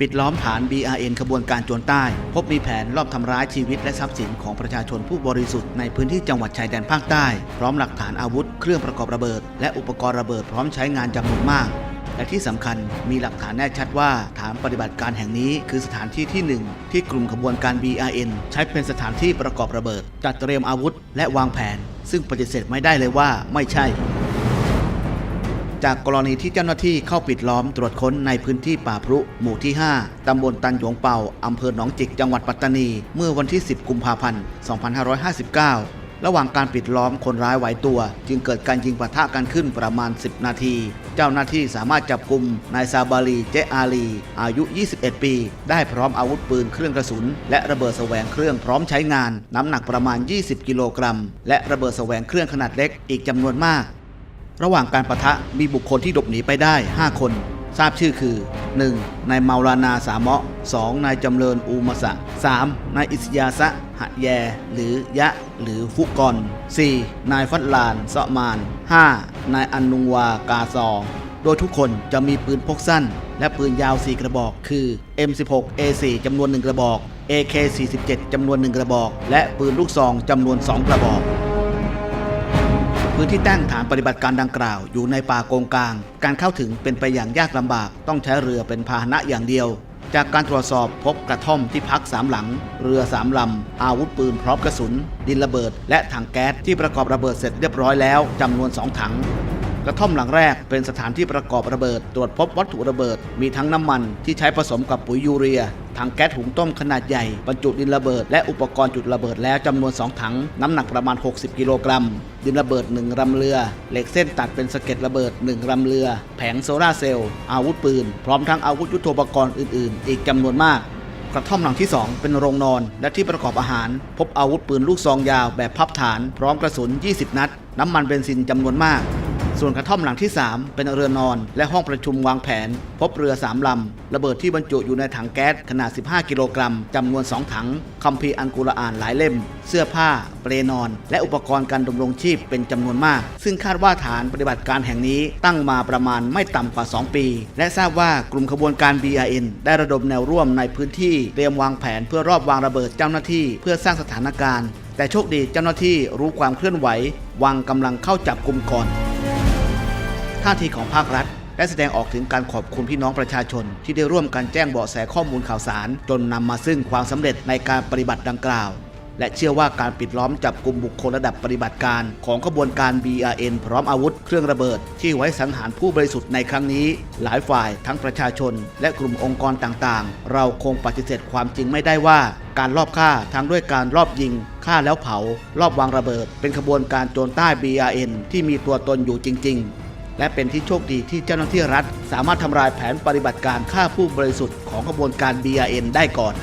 ปิดล้อมฐาน BRN ขบวนการโจรใต้ พบมีแผนลอบทำร้ายชีวิตและทรัพย์สินของประชาชนผู้บริสุทธิ์ในพื้นที่จังหวัดชายแดนภาคใต้ พร้อมหลักฐานอาวุธ เครื่องประกอบระเบิด และอุปกรณ์ระเบิดพร้อมใช้งานจำนวนมาก และที่สำคัญมีหลักฐานแน่ชัดว่าฐานปฏิบัติการแห่งนี้คือสถานที่ที่หนึ่งที่กลุ่มขบวนการ BRN ใช้เป็นสถานที่ประกอบระเบิด จัดเตรียมอาวุธ และวางแผน ซึ่งปฏิเสธไม่ได้เลยว่าไม่ใช่ จากกรณีที่เจ้าหน้าที่เข้าปิดล้อมตรวจค้นในพื้นที่ป่าพรุหมู่ที่ 5 ตำบลตันหยงเป่า อำเภอหนองจิก จังหวัดปัตตานี เมื่อวันที่ 10 กุมภาพันธ์ 2559 ระหว่างการปิดล้อมคนร้ายไหวตัว จึงเกิดการยิงปะทะกันขึ้นประมาณ 10 นาที เจ้าหน้าที่สามารถจับกลุ่มนายซาบาลีเจอาลี อายุ 21 ปี ได้พร้อมอาวุธปืนเครื่องกระสุน และระเบิดแสวงเครื่องพร้อมใช้งาน น้ำหนักประมาณ 20 กิโลกรัม และระเบิดแสวงเครื่องขนาดเล็กอีกจำนวนมาก ระหว่างการประทะมีบุคคลที่หลบหนีไปได้ 5 คน ทราบชื่อคือ 1. นายเมาลานาสามะ 2. นายจำเริญอูมาสะ 3. นายอิสยาสะหะแย หรือยะ หรือฟุกอน 4. นายฟัดลานเซาะมาน 5. นายอันนุงวากาซอ โดยทุกคนจะมีปืนพกสั้น และปืนยาว 4 กระบอก คือ M16 A4 จำนวน 1 กระบอก AK47 จำนวน 1 กระบอก และปืนลูกซองจำนวน 2 กระบอก พื้นที่ตั้งฐานปฏิบัติการดังกล่าว อยู่ในป่าโกงกลาง การเข้าถึงเป็นไปอย่างยากลำบาก ต้องใช้เรือเป็นพาหนะอย่างเดียว จากการตรวจสอบพบกระท่อมที่พักสามหลัง เรือสามลำ อาวุธปืนพร้อมกระสุน ดินระเบิด และถังแก๊สที่ประกอบระเบิดเสร็จเรียบร้อยแล้วจำนวนสองถัง ระท่อมหลังแรกเป็นสถานที่ประกอบระเบิด ตรวจพบวัตถุระเบิด มีทั้งน้ำมันที่ใช้ผสมกับปุ๋ยยูเรียถังแก๊สหุงต้มขนาดใหญ่บรรจุดินระเบิด และอุปกรณ์จุดระเบิดแล้วจำนวน 2 ถัง น้ำหนักประมาณ 60 กิโลกรัม ดินระเบิด1ลำเรือ เหล็กเส้นตัดเป็นสะเก็ดระเบิด1ลำเรือ แผงโซลาเซลล์อาวุธปืน พร้อมทั้งอาวุธยุทโธปกรณ์อื่น ๆ อีกจำนวนมากกระท่อมหลังที่ 2 เป็นโรงนอน และที่ประกอบอาหาร พบอาวุธปืนลูกซองยาวแบบพับฐาน พร้อมกระสุน 20 นัด น้ำมันเบนซินจำนวนมาก ส่วนกระท่อมหลังที่ 3 เป็นเรือนอน และห้องประชุมวางแผน พบเรือ 3 ลำ ระเบิดที่บรรจุอยู่ในถังแก๊สขนาด 15 กิโลกรัมจำนวน 2 ถัง คัมภีร์อันกุรอานหลายเล่ม เสื้อผ้า เปลนอน และอุปกรณ์การดำรงชีพเป็นจำนวนมาก ซึ่งคาดว่าฐานปฏิบัติการแห่งนี้ตั้งมาประมาณไม่ต่ำกว่า 2 ปี และทราบว่ากลุ่มขบวนการ BRN ได้ระดมแนวร่วมในพื้นที่เตรียมวางแผนเพื่อรอบวางระเบิดเจ้าหน้าที่ เพื่อสร้างสถานการณ์ แต่โชคดีเจ้าหน้าที่รู้ความเคลื่อนไหว วางกำลังเข้าจับกลุ่มก่อน ท่าทีของภาครัฐได้แสดงออกถึงการขอบคุณพี่น้องประชาชน ที่ได้ร่วมกันแจ้งเบาะแสข้อมูลข่าวสาร จนนำมาซึ่งความสำเร็จในการปฏิบัติดังกล่าว และเชื่อว่าการปิดล้อมจับกลุ่มบุคคลระดับปฏิบัติการของขบวนการ BRN พร้อมอาวุธเครื่องระเบิด ที่ไว้สังหารผู้บริสุทธิ์ในครั้งนี้ หลายฝ่ายทั้งประชาชน และกลุ่มองค์กรต่างๆ เราคงปฏิเสธความจริงไม่ได้ว่าการลอบฆ่าทั้งด้วยการลอบยิงฆ่าแล้วเผา รอบวางระเบิด เป็นขบวนการโจรใต้ BRN ที่มีตัวตนอยู่จริง ๆ และเป็นที่โชคดีที่เจ้าหน้าที่รัฐ สามารถทำลายแผนปฏิบัติการฆ่าผู้บริสุทธิ์ของขบวนการ BRN ได้ก่อน